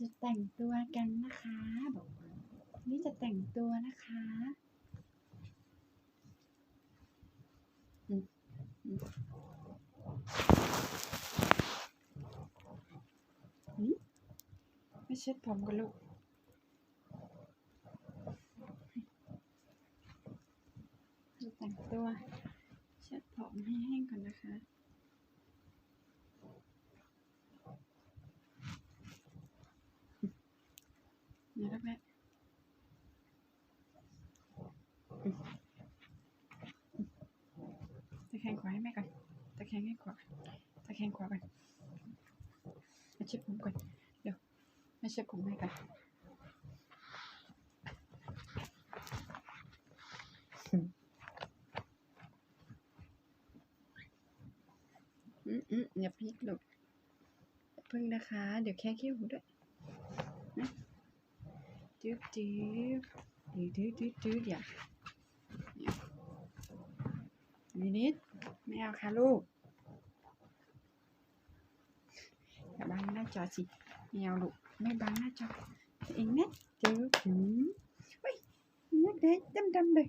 จะแต่งตัวกันนะคะบอกนี่จะแต่งตัวนะคะไม่เช็ดผมกันลูกจะแต่งตัว เช็ดผมให้แห้งก่อนนะคะ เดี๋ยวแรกแรกตะแคงขวาให้แม่ก่อน ตะ แคงให้ขวาตะแคงขวาก่อนมาเช็ดผมก่อนเดี๋ยวมาเช็ดผมให้ก่อนอืมอืมอย่าพลิกลูกพึ่งนะคะ เดี๋ยวแค่ขี้หูด้วยจืบจืบจืดจืดจืดจืดอย่านิดไม่เอาค่ะลูก อย่าจอสิไม่เอาลูกไม่บังหน้าจอเองนะจืบจืบเฮ้ยนักเด็กดำดำเลย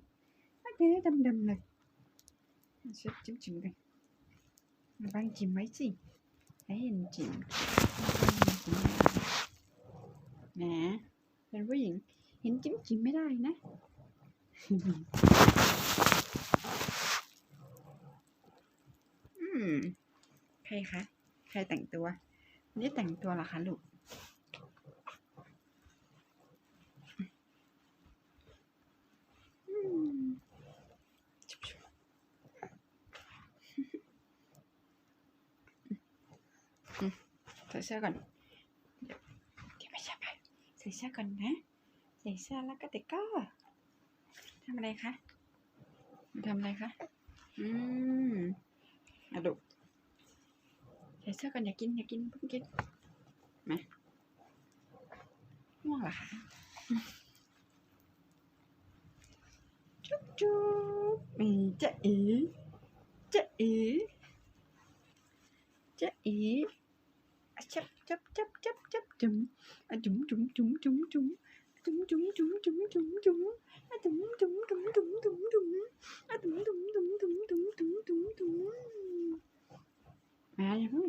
นักเด็กดำดำเลยเช็ดจิ้มจิ้มกันมาบังจิ้มไว้สิให้เห็นจิ้มแหมเป็นผู้หญิงเห็นจิ้มจิ้มไม่ได้นะอืมใครคะ ใครแต่งตัว นี่แต่งตัวเหรอคะลูกอืมอืมใส่เสื้อก่อน เดี๋ยวเก็บไปเสื้อไปใส่เสื้อก่อนนะ ใส่เสื้อแล้วก็เด็กก็ทำอะไรคะทำอะไรคะ อืมอะดุก อนอย่ากินอย่ากินเพิ่งกินมาง่วงเหรอคะจุ๊บจุ๊บอืมจะอีจะอีจะอีอะจับจับจับจับจับจุ๋ มาอย่เพิ่ง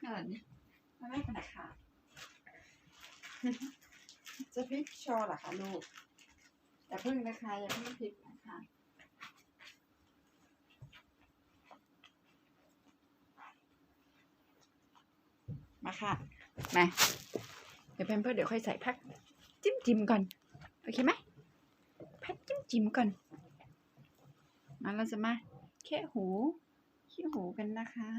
ขนาดนี้มันไม่ขนาดขาจะพิกโชว์เหรอคะลูกอย่าเพิ่งนะคะอย่าเพิ่งพิกนะคะมาค่ะมาเดี๋ยวเพิ่มเพิ่อเดี๋ยวค่อยใส่พักจิ้มจิ้มก่อนโอเคไหมพักจิ้มจิ้มก่อนมาเราจะมา แค่หูขี้หูกันนะคะ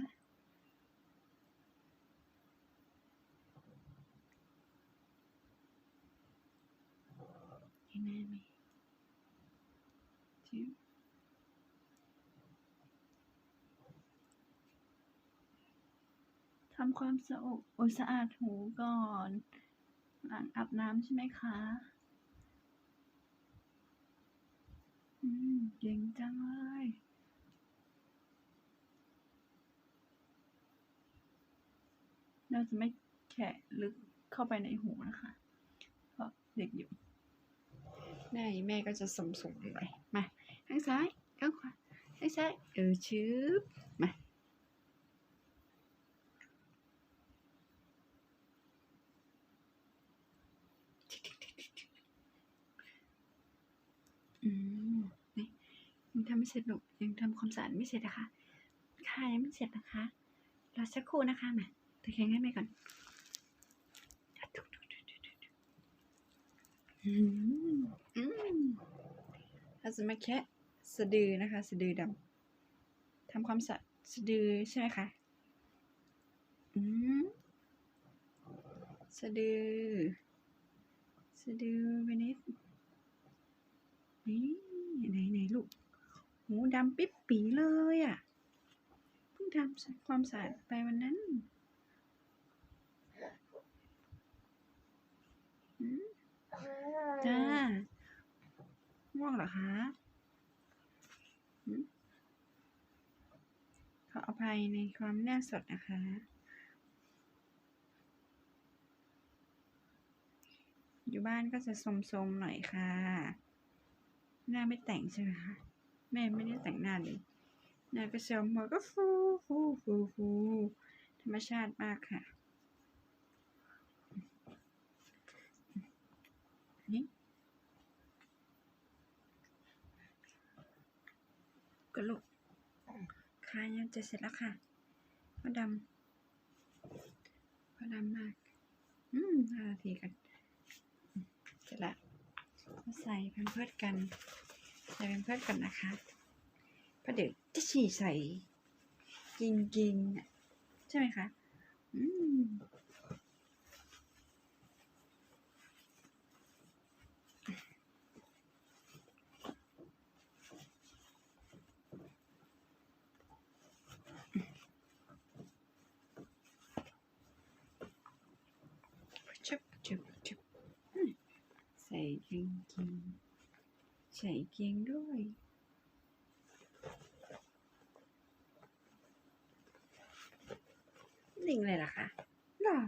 เห็นไหมไหมจิ้มทำความสะอาดอยสะอาดหูก่อนหลังอาบน้ำใช่ไหมคะ อืมเก่งจังเลย เราจะไม่แคะลึกเข้าไปในหูนะคะ เพราะเด็กอยู่แม่แม่ก็จะสมสมๆเลยมาข้างซ้ายข้างขวาข้างซ้ายเออชืบมาอืมนี่ยังทำไม่เสร็จลูกยังทำความสะอาดไม่เสร็จนะคะค่ะยังไม่เสร็จนะคะรอสักครู่นะคะมา ตะแคงให้แม่ก่อนอืมอืมเราจะมาแคะสะดือนะคะ สะดือดำทำความสะอาดสะดือใช่ไหมคะอืมสะดือ สะดือไปนิดนี่ไหนไหนลูกหูดำปิ๊บปีเลยอะ เพิ่งทำความสะอาดไปวันนั้น จ้าง่วงเหรอคะขออภัยในความแน่สดนะคะ อยู่บ้านก็จะสมๆหน่อยค่ะ หน้าไม่แต่งใช่ไหมคะ แม่ไม่ได้แต่งหน้าเลยหน้าก็เซลหมดก็ฟูฟูฟูฟูธรรมชาติมากค่ะ คายังจะเสร็จแล้วค่ะพ่อดำพ่อดำมาก อืมห้านาทีกันเสร็จละมาใส่แพมเพิร์ดกัน ใส่แพมเพิร์ดกันนะคะเพราะเดี๋ยวจะฉี่ใส่กินกินๆน่ะใช่ไหมคะ อืม ชุบชุบชุบอืม ใส่เกงกินใส่เกงด้วยลิงเลยเหรอคะหรอ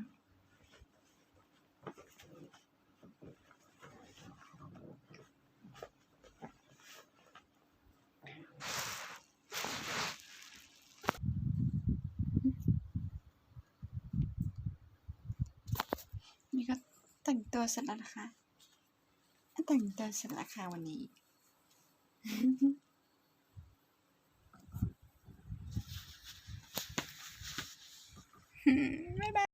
นี่ก็แต่งตัวเสร็จแล้วนะคะ แต่งตัวเสร็จแล้วค่ะวันนี้ บ๊ายบาย